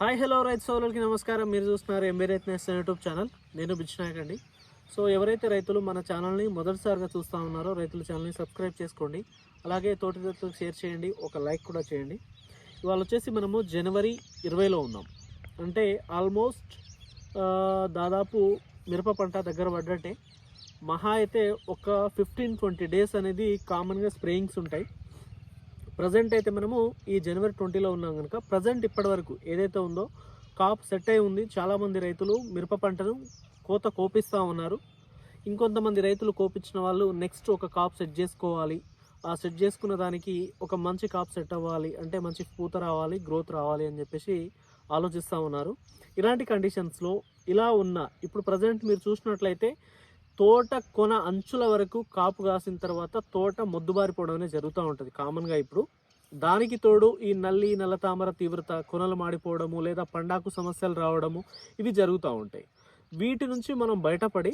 Hi hello రైతు సోదరులకి నమస్కారం. మీరు చూస్తున్నారు ఎంబీ రైతు యూట్యూబ్ ఛానల్. నేను బిచ్చినాయక్ అండి. సో ఎవరైతే రైతులు మన ఛానల్ని మొదటిసారిగా చూస్తూ ఉన్నారో రైతుల ఛానల్ని సబ్స్క్రైబ్ చేసుకోండి. అలాగే తోటి రైతులకు షేర్ చేయండి ఒక లైక్ కూడా చేయండి. ఇవాళ వచ్చేసి మనము జనవరి ఇరవైలో ఉన్నాం. అంటే ఆల్మోస్ట్ దాదాపు మిరప పంట దగ్గర పడ్డట్టే. మహా అయితే ఒక ఫిఫ్టీన్ ట్వంటీ డేస్ అనేది కామన్గా స్ప్రేయింగ్స్ ఉంటాయి. ప్రజెంట్ అయితే మనము ఈ జనవరి ట్వంటీలో ఉన్నాం కనుక ప్రజెంట్ ఇప్పటి వరకు ఏదైతే ఉందో కాప్ సెట్ అయి ఉంది. చాలామంది రైతులు మిరప పంటను కోత కోపిస్తూ ఉన్నారు. ఇంకొంతమంది రైతులు కోపించిన వాళ్ళు నెక్స్ట్ ఒక కాప్ సెట్ చేసుకోవాలి. ఆ సెట్ చేసుకున్న దానికి ఒక మంచి కాప్ సెట్ అవ్వాలి. అంటే మంచి పూత రావాలి గ్రోత్ రావాలి అని చెప్పేసి ఆలోచిస్తూ ఉన్నారు. ఇలాంటి కండిషన్స్లో ఇలా ఉన్న ఇప్పుడు ప్రజెంట్ మీరు చూసినట్లయితే తోట కొన అంచుల వరకు కాపు కాసిన తర్వాత తోట మొద్దుబారిపోవడం అనేది జరుగుతూ ఉంటుంది కామన్గా ఇప్పుడు. దానికి తోడు ఈ నల్లి నల్ల తామర తీవ్రత కొనలు మాడిపోవడము లేదా పండాకు సమస్యలు రావడము ఇవి జరుగుతూ ఉంటాయి. వీటి నుంచి మనం బయటపడి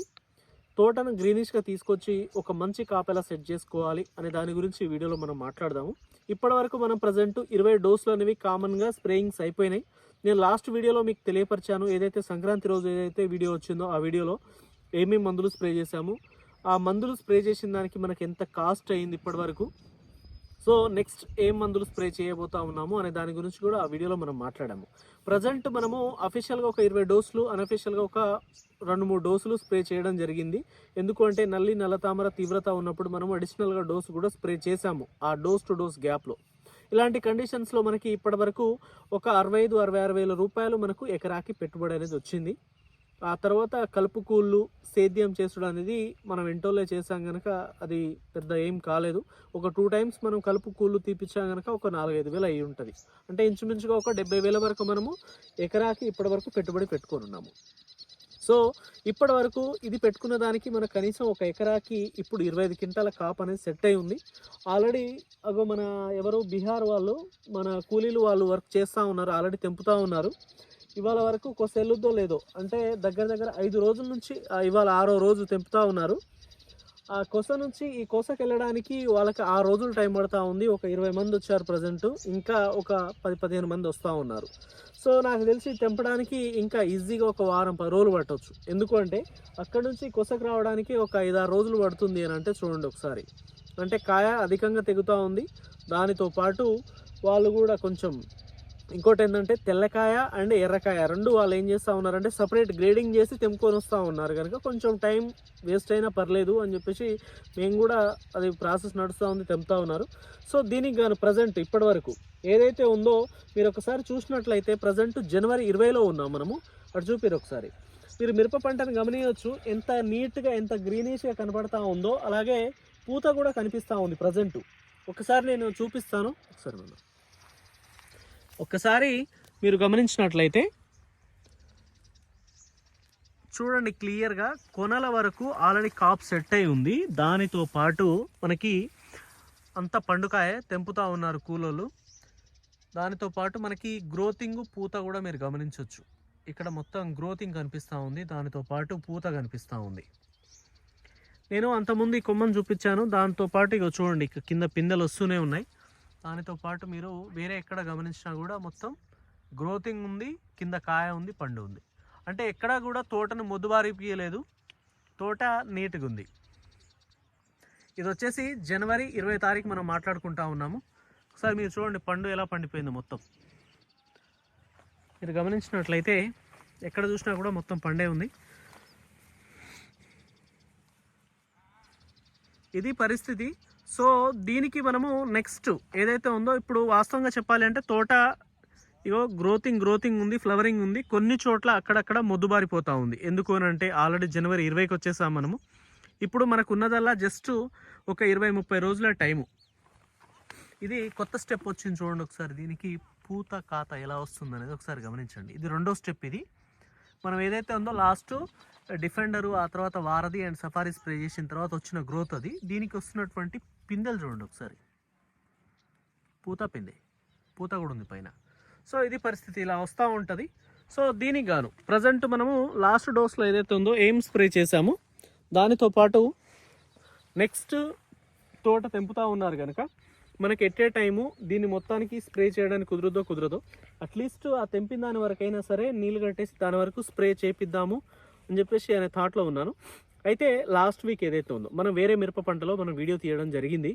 తోటను గ్రీనిష్గా తీసుకొచ్చి ఒక మంచి కాపెలా సెట్ చేసుకోవాలి అనే దాని గురించి ఈ వీడియోలో మనం మాట్లాడదాము. ఇప్పటి వరకు మనం ప్రజెంట్ ఇరవై డోసులు అనేవి కామన్గా స్ప్రేయింగ్స్ అయిపోయినాయి. నేను లాస్ట్ వీడియోలో మీకు తెలియపరిచాను. ఏదైతే సంక్రాంతి రోజు ఏదైతే వీడియో వచ్చిందో ఆ వీడియోలో ఏమేమి మందులు స్ప్రే చేశాము? ఆ మందులు స్ప్రే చేసిన దానికి మనకు ఎంత కాస్ట్ అయింది ఇప్పటి వరకు సో నెక్స్ట్ ఏం మందులు స్ప్రే చేయబోతా ఉన్నాము అనే దాని గురించి కూడా ఆ వీడియోలో మనం మాట్లాడాము. ప్రజెంట్ మనము అఫీషియల్గా ఒక ఇరవై డోసులు అన్అఫీషియల్గా ఒక రెండు మూడు డోసులు స్ప్రే చేయడం జరిగింది. ఎందుకు అంటే నల్లి నల్లతామర తీవ్రత ఉన్నప్పుడు మనం అడిషనల్గా డోసు కూడా స్ప్రే చేశాము ఆ డోస్ టు డోస్ గ్యాప్లో ఇలాంటి కండిషన్స్లో మనకి ఇప్పటి వరకు ఒక అరవై ఐదు అరవై ఆరు వేల రూపాయలు మనకు ఎకరాకి పెట్టుబడి అనేది వచ్చింది. ఆ తర్వాత కలుపు కూళ్ళు సేద్యం చేసుడు అనేది మనం ఎంటోలే చేసాం కనుక అది పెద్ద ఏం కాలేదు. ఒక టూ టైమ్స్ మనం కలుపు కూళ్ళు తీపిచ్చాం కనుక ఒక నాలుగైదు వేలు అయి ఉంటుంది. అంటే ఇంచుమించుగా ఒక డెబ్బై వేల వరకు మనము ఎకరాకి ఇప్పటి వరకు పెట్టుబడి పెట్టుకొని ఉన్నాము. సో ఇప్పటి వరకు ఇది పెట్టుకున్న దానికి మన కనీసం ఒక ఎకరాకి ఇప్పుడు ఇరవై ఐదు క్వింటాల కాప్ అనేది సెట్ అయి ఉంది. ఆల్రెడీ అగో మన ఎవరు బీహార్ వాళ్ళు మన కూలీలు వాళ్ళు వర్క్ చేస్తూ ఉన్నారు ఆల్రెడీ తెంపుతూ ఉన్నారు. ఇవాళ వరకు కొస వెళ్ళొద్దో లేదో. అంటే దగ్గర దగ్గర ఐదు రోజుల నుంచి ఇవాళ ఆరో రోజు తెంపుతూ ఉన్నారు. ఆ కొస నుంచి ఈ కొసకి వెళ్ళడానికి వాళ్ళకి ఆ రోజులు టైం పడుతూ ఉంది. ఒక ఇరవై మంది వచ్చారు ప్రజెంట్. ఇంకా ఒక పది పదిహేను మంది వస్తూ ఉన్నారు. సో నాకు తెలిసి తెంపడానికి ఇంకా ఈజీగా ఒక వారం పది రోజులు పట్టవచ్చు ఎందుకంటే అక్కడ నుంచి కొసకు రావడానికి ఒక ఐదారు రోజులు పడుతుంది అని అంటే చూడండి ఒకసారి. అంటే కాయ అధికంగా తెగుతూ ఉంది. దానితో పాటు వాళ్ళు కూడా కొంచెం ఇంకోటి ఏంటంటే తెల్లకాయ అండ్ ఎర్రకాయ రెండు వాళ్ళు ఏం చేస్తూ ఉన్నారంటే సపరేట్ గ్రేడింగ్ చేసి తెంపుకొని వస్తూ ఉన్నారు కనుక కొంచెం టైం వేస్ట్ అయినా పర్లేదు అని చెప్పేసి మేము కూడా అది ప్రాసెస్ నడుస్తూ ఉంది తెంపుతా ఉన్నారు. సో దీనికి గాను ప్రజెంట్ ఇప్పటి వరకు ఏదైతే ఉందో మీరు ఒకసారి చూసినట్లయితే ప్రజెంట్ జనవరి ఇరవైలో ఉన్నాం మనము. అటు చూపిరు ఒకసారి. మీరు మిరప పంటను గమనించవచ్చు ఎంత నీట్గా ఎంత గ్రీనిష్గా కనపడతా ఉందో అలాగే పూత కూడా కనిపిస్తూ ఉంది ప్రజెంట్ ఒకసారి నేను చూపిస్తాను. ఒకసారి నన్ను ఒక్కసారి మీరు గమనించినట్లయితే చూడండి క్లియర్గా కొనల వరకు ఆల్రెడీ కాప్ సెట్ అయి ఉంది. దానితో పాటు మనకి అంత పండుకాయ తెంపుతా ఉన్నారు కూలోళ్ళు. దానితో పాటు మనకి గ్రోతింగ్ పూత కూడా మీరు గమనించవచ్చు ఇక్కడ మొత్తం గ్రోతింగ్ కనిపిస్తూ ఉంది. దానితో పాటు పూత కనిపిస్తూ ఉంది. నేను అంతకుముందు ఈ కొమ్మను చూపించాను. దాంతో పాటు ఇక చూడండి ఇక కింద పిందెలు వస్తూనే ఉన్నాయి. దానితో పాటు మీరు వేరే ఎక్కడ గమనించినా కూడా మొత్తం గ్రోతింగ్ ఉంది కింద కాయ ఉంది పండు ఉంది. అంటే ఎక్కడా కూడా తోటను మొద్దుబారిపియలేదు తోట నీట్గా ఉంది. ఇది వచ్చేసి జనవరి ఇరవై తారీఖు మనం మాట్లాడుకుంటా ఉన్నాము. ఒకసారి మీరు చూడండి పండు ఎలా పండిపోయింది మొత్తం. మీరు గమనించినట్లయితే ఎక్కడ చూసినా కూడా మొత్తం పండే ఉంది. ఇది పరిస్థితి సో దీనికి మనము నెక్స్ట్ ఏదైతే ఉందో ఇప్పుడు వాస్తవంగా చెప్పాలి అంటే తోట ఇగో గ్రోతింగ్ గ్రోతింగ్ ఉంది ఫ్లవరింగ్ ఉంది కొన్ని చోట్ల అక్కడక్కడ మొద్దుబారిపోతూ ఉంది. ఎందుకు అని అంటే ఆల్రెడీ జనవరి ఇరవైకి వచ్చేసాం మనము. ఇప్పుడు మనకు ఉన్నదల్లా జస్ట్ ఒక ఇరవై ముప్పై రోజుల టైము ఇది కొత్త స్టెప్ వచ్చింది చూడండి ఒకసారి. దీనికి పూత కాత ఎలా వస్తుంది అనేది ఒకసారి గమనించండి. ఇది రెండో స్టెప్ ఇది. మనం ఏదైతే ఉందో లాస్ట్ డిఫెండరు ఆ తర్వాత వారధి అండ్ సఫారీ స్ప్రే చేసిన తర్వాత వచ్చిన గ్రోత్ అది. దీనికి వస్తున్నటువంటి పిందెలు చూడండి ఒకసారి. పూత పిందె. పూత కూడా ఉంది పైన. సో ఇది పరిస్థితి ఇలా వస్తూ ఉంటుంది. సో దీనికి గాను ప్రజెంట్ మనము లాస్ట్ డోస్లో ఏదైతే ఉందో ఏం స్ప్రే చేసాము దానితో పాటు నెక్స్ట్ తోట తెంపుతూ ఉన్నారు కనుక మనకి ఎట్టే టైము దీన్ని మొత్తానికి స్ప్రే చేయడానికి కుదరదో కుదరదో అట్లీస్ట్ ఆ తెంపిన దాని వరకైనా సరే నీళ్ళు కట్టేసి దాని వరకు స్ప్రే చేపిద్దాము అని చెప్పేసి అనే థాట్లో ఉన్నాను. అయితే లాస్ట్ వీక్ ఏదైతే ఉందో మనం వేరే మిరప పంటలో మనం వీడియో తీయడం జరిగింది.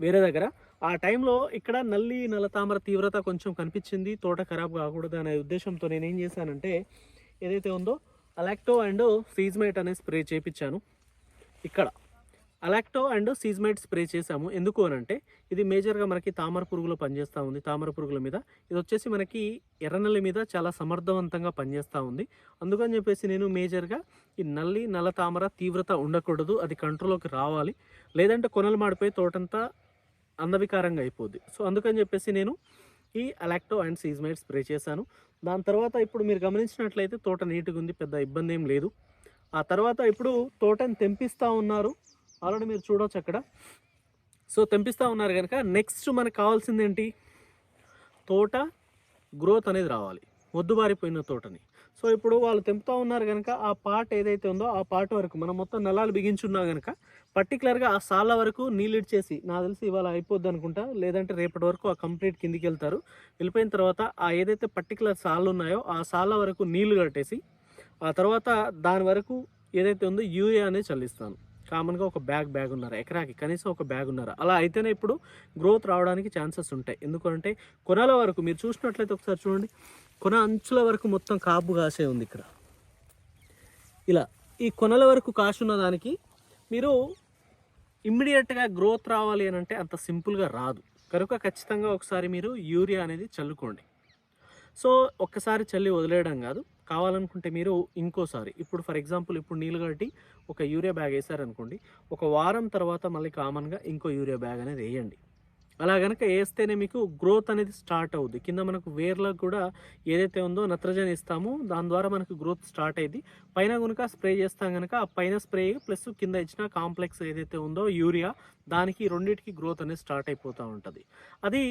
వేరే దగ్గర. ఆ టైంలో ఇక్కడ నల్లి నల్లతామర తీవ్రత కొంచెం కనిపించింది. తోట ఖరాబ్ కాకూడదు అనే ఉద్దేశంతో నేను ఏం చేశానంటే ఏదైతే ఉందో అలాక్టో అండ్ సీజ్మేట్ అనే స్ప్రే చేపించాను. ఇక్కడ. అలాక్టో అండ్ సీజ్మైట్ స్ప్రే చేసాము ఎందుకు అని అంటే ఇది మేజర్గా మనకి తామర పురుగులో పనిచేస్తూ ఉంది. తామర పురుగుల మీద. ఇది వచ్చేసి మనకి ఎర్రనల్లి మీద చాలా సమర్థవంతంగా పనిచేస్తూ ఉంది. అందుకని చెప్పేసి నేను మేజర్గా ఈ నల్లి నల్ల తామర తీవ్రత ఉండకూడదు. అది కంట్రోల్లోకి రావాలి. లేదంటే కొనలు మాడిపోయి తోటంతా అందవికారంగా అయిపోద్ది. సో అందుకని చెప్పేసి నేను ఈ అలాక్టో అండ్ సీజ్మైట్ స్ప్రే చేశాను. దాని తర్వాత ఇప్పుడు మీరు గమనించినట్లయితే తోట నీట్గా ఉంది. పెద్ద ఇబ్బంది ఏం లేదు. ఆ తర్వాత ఇప్పుడు తోటని తెంపిస్తూ ఉన్నారు. ఆల్రెడీ మీరు చూడవచ్చు అక్కడ. సో తెంపిస్తూ ఉన్నారు కనుక నెక్స్ట్ మనకు కావాల్సింది ఏంటి? తోట గ్రోత్ అనేది రావాలి. మొద్దుబారిపోయిన తోటని. సో ఇప్పుడు వాళ్ళు తెంపుతూ ఉన్నారు కనుక ఆ పార్ట్ ఏదైతే ఉందో ఆ పార్ట్ వరకు మనం మొత్తం నలాలు బిగించున్నా కనుక పర్టికులర్గా ఆ సాల వరకు నీళ్ళు ఇచ్చేసి నాకు తెలిసి ఇవాళ అయిపోద్ది అనుకుంటా లేదంటే రేపటి వరకు ఆ కంప్లీట్ కిందికి వెళ్తారు. వెళ్ళిపోయిన తర్వాత ఆ ఏదైతే పర్టికులర్ సాళ్ళు ఉన్నాయో ఆ సాల వరకు నీళ్ళు కట్టేసి ఆ తర్వాత దాని వరకు ఏదైతే ఉందో యూరియా అనేది చల్లిస్తాను. కామన్గా ఒక బ్యాగ్ బ్యాగ్ ఉన్నారు ఎకరాకి కనీసం ఒక బ్యాగ్ ఉన్నారు అలా అయితేనే ఇప్పుడు గ్రోత్ రావడానికి ఛాన్సెస్ ఉంటాయి. ఎందుకంటే కొనల వరకు మీరు చూసినట్లయితే ఒకసారి చూడండి కొన అంచుల వరకు మొత్తం కాపు కాసే ఉంది ఇక్కడ. ఇలా ఈ కొనల వరకు కాసున్న దానికి మీరు ఇమ్మీడియట్గా గ్రోత్ రావాలి అని అంటే అంత సింపుల్గా రాదు. కనుక ఖచ్చితంగా ఒకసారి మీరు యూరియా అనేది చల్లుకోండి. సో ఒక్కసారి చల్లి వదిలేయడం కాదు. కావాలనుకుంటే మీరు ఇంకోసారి. ఇప్పుడు ఫర్ ఎగ్జాంపుల్ ఇప్పుడు నీళ్ళు కట్టి ఒక యూరియా బ్యాగ్ వేసారనుకోండి ఒక వారం తర్వాత మళ్ళీ కామన్గా ఇంకో యూరియా బ్యాగ్ అనేది వేయండి. అలా కనుక వేస్తేనే మీకు గ్రోత్ అనేది స్టార్ట్ అవుద్ది. కింద మనకు వేర్లకు కూడా ఏదైతే ఉందో నత్రజని ఇస్తామో దాని ద్వారా మనకు గ్రోత్ స్టార్ట్ అయింది పైన కనుక స్ప్రే చేస్తాం కనుక ఆ పైన స్ప్రే ప్లస్ కింద ఇచ్చిన కాంప్లెక్స్ ఏదైతే ఉందో యూరియా దానికి రెండింటికి గ్రోత్ అనేది స్టార్ట్ అయిపోతూ ఉంటుంది. అది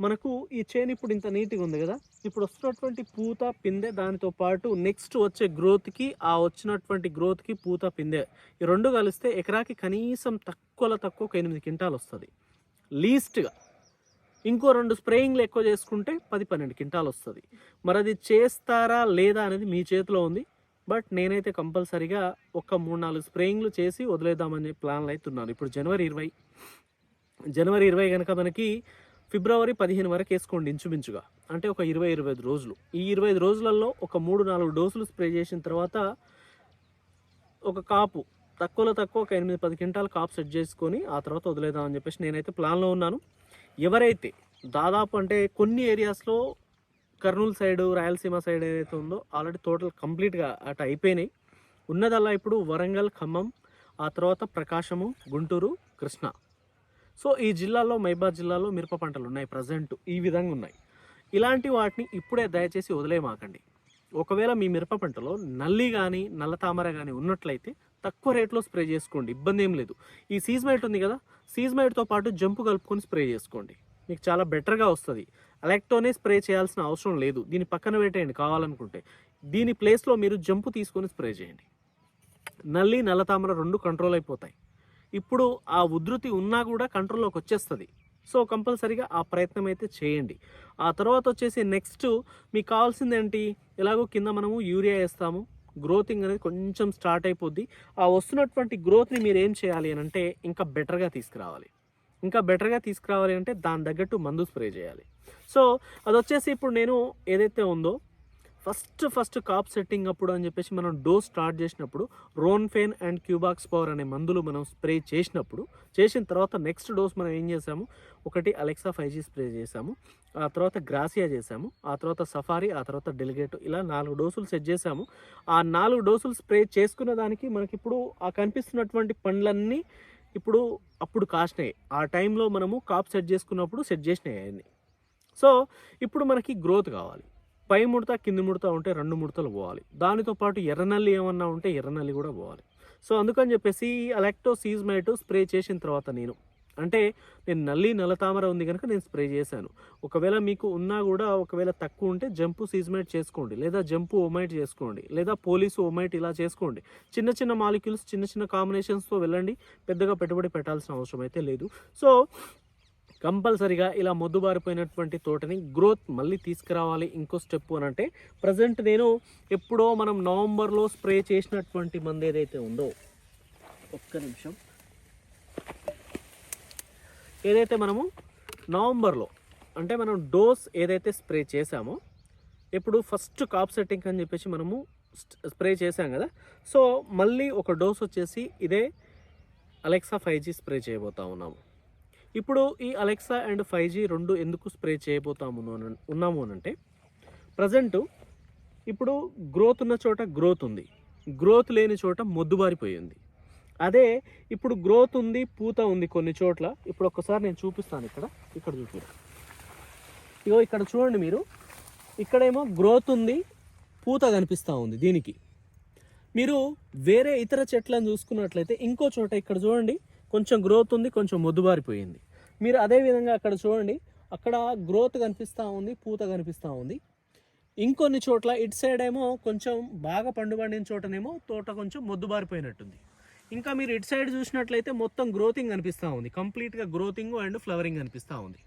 మనకు ఈ చేను ఇప్పుడు ఇంత నీట్గా ఉంది కదా? ఇప్పుడు వస్తున్నటువంటి పూత పిందె దానితో పాటు నెక్స్ట్ వచ్చే గ్రోత్కి ఆ వచ్చినటువంటి గ్రోత్కి పూత పిందె ఈ రెండు కలిస్తే ఎకరాకి కనీసం తక్కువలో తక్కువ ఒక ఎనిమిది క్వింటాలు వస్తుంది. లీస్ట్గా. ఇంకో రెండు స్ప్రేయింగ్లు ఎక్కువ చేసుకుంటే పది పన్నెండు క్వింటాలు వస్తుంది. మరి అది చేస్తారా లేదా అనేది మీ చేతిలో ఉంది. బట్ నేనైతే కంపల్సరీగా ఒక మూడు నాలుగు స్ప్రేయింగ్లు చేసి వదిలేద్దామనే ప్లాన్లు అయితే ఉన్నాను. ఇప్పుడు జనవరి ఇరవై. జనవరి ఇరవై కనుక మనకి ఫిబ్రవరి పదిహేను వరకు వేసుకోండి ఇంచుమించుగా. అంటే ఒక ఇరవై ఇరవై ఐదు రోజులు. ఈ ఇరవై ఐదు రోజులలో ఒక మూడు నాలుగు డోసులు స్ప్రే చేసిన తర్వాత ఒక కాపు తక్కువలో తక్కువ ఒక ఎనిమిది పది క్వింటాల్ కాపు సెట్ చేసుకొని ఆ తర్వాత వదిలేదామని చెప్పేసి నేనైతే ప్లాన్లో ఉన్నాను. ఎవరైతే దాదాపు అంటే కొన్ని ఏరియాస్లో కర్నూలు సైడ్ రాయలసీమ సైడ్ ఏదైతే ఉందో ఆల్రెడీ టోటల్ కంప్లీట్గా అటు అయిపోయినాయి. ఉన్నదల్లా ఇప్పుడు వరంగల్ ఖమ్మం ఆ తర్వాత ప్రకాశము గుంటూరు కృష్ణ. సో ఈ జిల్లాలో మైబాద్ జిల్లాలో మిరప పంటలు ఉన్నాయి ప్రజెంట్ ఈ విధంగా ఉన్నాయి. ఇలాంటి వాటిని ఇప్పుడే దయచేసి వదిలేమాకండి. ఒకవేళ మీ మిరప పంటలో నల్లి కానీ నల్ల తామర కానీ ఉన్నట్లయితే తక్కువ రేట్లో స్ప్రే చేసుకోండి ఇబ్బంది ఏం లేదు. ఈ సీజ్మైట్ ఉంది కదా సీజ్మైట్తో పాటు జంపు కలుపుకొని స్ప్రే చేసుకోండి. మీకు చాలా బెటర్గా వస్తుంది. అలెక్టోనే స్ప్రే చేయాల్సిన అవసరం లేదు. దీని పక్కన పెట్టేయండి కావాలనుకుంటే. దీని ప్లేస్లో మీరు జంపు తీసుకొని స్ప్రే చేయండి. నల్లి నల్ల తామర రెండు కంట్రోల్ అయిపోతాయి. ఇప్పుడు ఆ ఉధృతి ఉన్నా కూడా కంట్రోల్లోకి వచ్చేస్తుంది. సో కంపల్సరీగా ఆ ప్రయత్నం అయితే చేయండి. ఆ తర్వాత వచ్చేసి నెక్స్ట్ మీకు కావాల్సింది ఏంటి? ఎలాగో కింద మనము యూరియా వేస్తాము. గ్రోతింగ్ అనేది కొంచెం స్టార్ట్ అయిపోద్ది. ఆ వస్తున్నటువంటి గ్రోత్ని మీరు ఏం చేయాలి అని అంటే ఇంకా బెటర్గా తీసుకురావాలి. ఇంకా బెటర్గా తీసుకురావాలి అంటే దాని తగ్గట్టు మందు స్ప్రే చేయాలి. సో అది వచ్చేసి ఇప్పుడు నేను ఏదైతే ఉందో ఫస్ట్ ఫస్ట్ కాప్ సెట్టింగ్ అప్పుడు అని చెప్పేసి మనం డోస్ స్టార్ట్ చేసినప్పుడు రోన్ఫేన్ అండ్ క్యూబాక్స్ పవర్ అనే మందులు మనం స్ప్రే చేసినప్పుడు చేసిన తర్వాత నెక్స్ట్ డోస్ మనం ఏం చేసాము? ఒకటి అలెక్సా ఫైవ్ జీ స్ప్రే చేసాము. ఆ తర్వాత గ్రాసియా చేసాము. ఆ తర్వాత సఫారీ ఆ తర్వాత డెలిగేట్ ఇలా నాలుగు డోసులు సెట్ చేసాము. ఆ నాలుగు డోసులు స్ప్రే చేసుకున్న దానికి మనకి ఇప్పుడు ఆ కనిపిస్తున్నటువంటి పండ్లన్నీ ఇప్పుడు అప్పుడు కాసినాయి. ఆ టైంలో మనము కాప్ సెట్ చేసుకున్నప్పుడు సెట్ చేసినాయి అవన్నీ. సో ఇప్పుడు మనకి గ్రోత్ కావాలి. పై ముడత కింది ముడత ఉంటే రెండు ముడతలు పోవాలి. దానితో పాటు ఎర్రనల్లి ఏమన్నా ఉంటే ఎర్రనల్లి కూడా పోవాలి. సో అందుకని చెప్పేసి అలెక్టో సీజ్మైట్ స్ప్రే చేసిన తర్వాత నేను అంటే నేను నల్లి నల్లతామర ఉంది కనుక నేను స్ప్రే చేశాను. ఒకవేళ మీకు ఉన్నా కూడా ఒకవేళ తక్కువ ఉంటే జంపు సీజ్మైట్ చేసుకోండి. లేదా జంపు ఓమైట్ చేసుకోండి. లేదా పోలీసు ఓమైట్ ఇలా చేసుకోండి. చిన్న చిన్న మాలిక్యూల్స్ చిన్న చిన్న కాంబినేషన్స్తో వెళ్ళండి. పెద్దగా పెట్టుబడి పెట్టాల్సిన అవసరం అయితే లేదు. సో కంపల్సరిగా ఇలా మొద్దుబారిపోయినటువంటి తోటని గ్రోత్ మళ్ళీ తీసుకురావాలి ఇంకో స్టెప్ అని అంటే ప్రజెంట్ నేను ఎప్పుడో మనం నవంబర్లో స్ప్రే చేసినటువంటి మంది ఏదైతే ఉందో ఒక్క నిమిషం. ఏదైతే మనము నవంబర్లో అంటే మనం డోస్ ఏదైతే స్ప్రే చేసామో ఇప్పుడు ఫస్ట్ కాప్ సెట్టింగ్ అని చెప్పేసి మనము స్ప్రే చేసాం కదా. సో మళ్ళీ ఒక డోస్ వచ్చేసి ఇదే అలెక్సా ఫైవ్ జీ స్ప్రే చేయబోతా ఉన్నాము. ఇప్పుడు ఈ అలెక్సా అండ్ ఫైవ్ జీ రెండు ఎందుకు స్ప్రే చేయబోతాము ఉన్నాము అని అంటే ఇప్పుడు గ్రోత్ ఉన్న చోట గ్రోత్ ఉంది. గ్రోత్ లేని చోట మొద్దుబారిపోయింది. అదే ఇప్పుడు గ్రోత్ ఉంది పూత ఉంది కొన్ని చోట్ల. ఇప్పుడు ఒక్కసారి నేను చూపిస్తాను ఇక్కడ. ఇక్కడ చూపిస్తాను ఇగో ఇక్కడ చూడండి మీరు. ఇక్కడేమో గ్రోత్ ఉంది పూత కనిపిస్తూ ఉంది దీనికి. మీరు వేరే ఇతర చెట్లను చూసుకున్నట్లయితే ఇంకో చోట ఇక్కడ చూడండి కొంచెం గ్రోత్ ఉంది కొంచెం మొద్దుబారిపోయింది. మీరు అదే విధంగా అక్కడ చూడండి. అక్కడ గ్రోత్ కనిపిస్తూ ఉంది పూత కనిపిస్తూ ఉంది. ఇంకొన్ని చోట్ల ఇటు సైడ్ ఏమో కొంచెం బాగా పండు పండిన చోటనేమో తోట కొంచెం మొద్దుబారిపోయినట్టుంది. ఇంకా మీరు ఇటు సైడ్ చూసినట్లయితే మొత్తం గ్రోతింగ్ కనిపిస్తూ ఉంది. కంప్లీట్గా గ్రోతింగ్ అండ్ ఫ్లవరింగ్ కనిపిస్తూ ఉంది.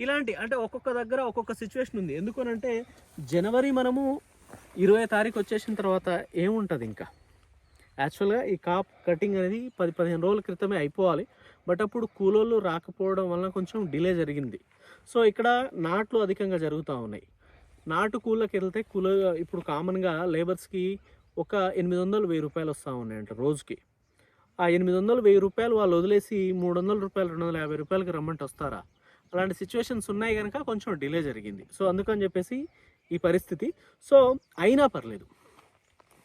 ఇలాంటి అంటే ఒక్కొక్క దగ్గర ఒక్కొక్క సిచ్యువేషన్ ఉంది. ఎందుకనంటే జనవరి మనము ఇరవై తారీఖు వచ్చేసిన తర్వాత ఏముంటుంది ఇంకా? యాక్చువల్గా ఈ కాప్ కటింగ్ అనేది పది పదిహేను రోజుల క్రితమే అయిపోవాలి. బట్ అప్పుడు కూలోళ్ళు రాకపోవడం వలన కొంచెం డిలే జరిగింది. సో ఇక్కడ నాట్లు అధికంగా జరుగుతూ ఉన్నాయి. నాటు కూలకి వెళ్తే కూల ఇప్పుడు కామన్గా లేబర్స్కి ఒక ఎనిమిది వందలు వెయ్యి రూపాయలు వస్తూ ఉన్నాయంట రోజుకి. ఆ ఎనిమిది వందలు వెయ్యి రూపాయలు వాళ్ళు వదిలేసి మూడు వందల రూపాయలు రెండు వందల యాభై రూపాయలకి రమ్మంటే వస్తారా? అలాంటి సిచ్యువేషన్స్ ఉన్నాయి కనుక కొంచెం డిలే జరిగింది. సో అందుకని చెప్పేసి ఈ పరిస్థితి. సో అయినా పర్లేదు.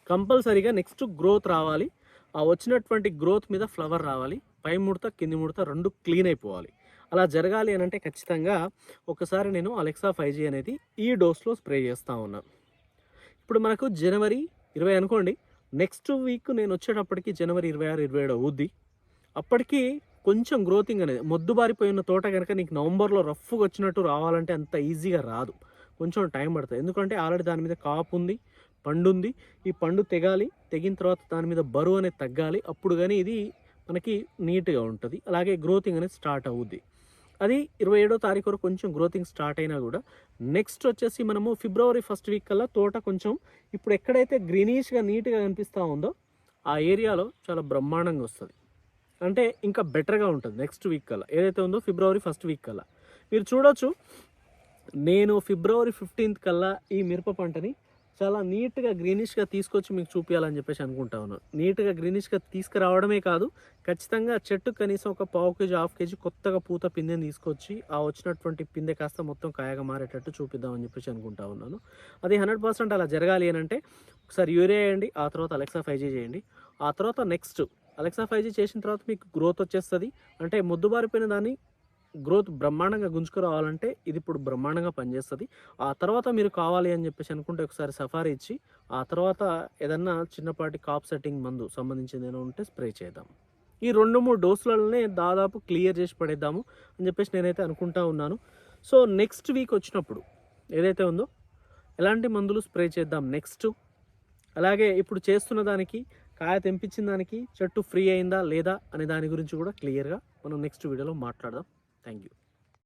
కంపల్సరీగా నెక్స్ట్ గ్రోత్ రావాలి. ఆ వచ్చినటువంటి గ్రోత్ మీద ఫ్లవర్ రావాలి. పై ముడత కింది ముడత రెండు క్లీన్ అయిపోవాలి. అలా జరగాలి అని అంటే ఖచ్చితంగా ఒకసారి నేను అలెక్సా ఫైవ్ జీ అనేది ఈ డోస్లో స్ప్రే చేస్తూ ఉన్నాను ఇప్పుడు మనకు జనవరి ఇరవై అనుకోండి. నెక్స్ట్ వీక్ నేను వచ్చేటప్పటికి జనవరి ఇరవై ఆరు ఇరవై ఏడు అవుద్ది. అప్పటికి కొంచెం గ్రోతింగ్ అనేది మొద్దుబారిపోయిన తోట కనుక నీకు నవంబర్లో రఫ్గా వచ్చినట్టు రావాలంటే అంత ఈజీగా రాదు. కొంచెం టైం పడుతుంది. ఎందుకంటే ఆల్రెడీ దాని మీద కాపు ఉంది పండు ఉంది. ఈ పండు తెగాలి తెగిన తర్వాత దాని మీద బరువు అనేది తగ్గాలి. అప్పుడు కానీ ఇది మనకి నీట్గా ఉంటుంది. అలాగే గ్రోతింగ్ అనేది స్టార్ట్ అవుద్ది. అది ఇరవై ఏడో తారీఖు వరకు కొంచెం గ్రోతింగ్ స్టార్ట్ అయినా కూడా నెక్స్ట్ వచ్చేసి మనము ఫిబ్రవరి ఫస్ట్ వీక్ కల్లా తోట కొంచెం ఇప్పుడు ఎక్కడైతే గ్రీనిష్గా నీట్గా కనిపిస్తూ ఉందో ఆ ఏరియాలో చాలా బ్రహ్మాండంగా వస్తుంది. అంటే ఇంకా బెటర్గా ఉంటుంది నెక్స్ట్ వీక్ కల్లా. ఏదైతే ఉందో ఫిబ్రవరి ఫస్ట్ వీక్ కల్లా. మీరు చూడొచ్చు నేను ఫిబ్రవరి ఫిఫ్టీన్త్ కల్లా ఈ మిరప పంటని చాలా నీట్గా గ్రీనిష్గా తీసుకొచ్చి మీకు చూపించాలని చెప్పేసి అనుకుంటా ఉన్నాను నీట్గా గ్రీనిష్గా తీసుకురావడమే కాదు ఖచ్చితంగా చెట్టు కనీసం ఒక పావు కేజీ హాఫ్ కేజీ కొత్తగా పూత పిందెని తీసుకొచ్చి ఆ వచ్చినటువంటి పిందె కాస్త మొత్తం కాయగా మారేటట్టు చూపిద్దామని చెప్పేసి అనుకుంటా ఉన్నాను. అది హండ్రెడ్ పర్సెంట్ అలా జరగాలి అని అంటే ఒకసారి యూరియా వేయండి ఆ తర్వాత అలెక్సా ఫైవ్ జీ చేయండి. ఆ తర్వాత నెక్స్ట్ అలెక్సా ఫైవ్ జీ చేసిన తర్వాత మీకు గ్రోత్ వచ్చేస్తుంది. అంటే ముద్దుబారిపోయిన దాన్ని గ్రోత్ బ్రహ్మాండంగా గుంజుకురావాలంటే ఇది ఇప్పుడు బ్రహ్మాండంగా పనిచేస్తుంది. ఆ తర్వాత మీరు కావాలి అని చెప్పేసి అనుకుంటే ఒకసారి సఫారీ ఇచ్చి ఆ తర్వాత ఏదన్నా చిన్నపాటి కాప్ సెట్టింగ్ మందు సంబంధించింది ఏమైనా ఉంటే స్ప్రే చేద్దాం. ఈ రెండు మూడు డోసులనే దాదాపు క్లియర్ చేసి పడేద్దాము అని చెప్పేసి నేనైతే అనుకుంటా ఉన్నాను. సో నెక్స్ట్ వీక్ వచ్చినప్పుడు ఏదైతే ఉందో ఎలాంటి మందులు స్ప్రే చేద్దాం నెక్స్ట్? అలాగే ఇప్పుడు చేస్తున్న దానికి కాయ తెంపించిన దానికి చెట్టు ఫ్రీ అయిందా లేదా అనే దాని గురించి కూడా క్లియర్గా మనం నెక్స్ట్ వీడియోలో మాట్లాడదాం. thank you.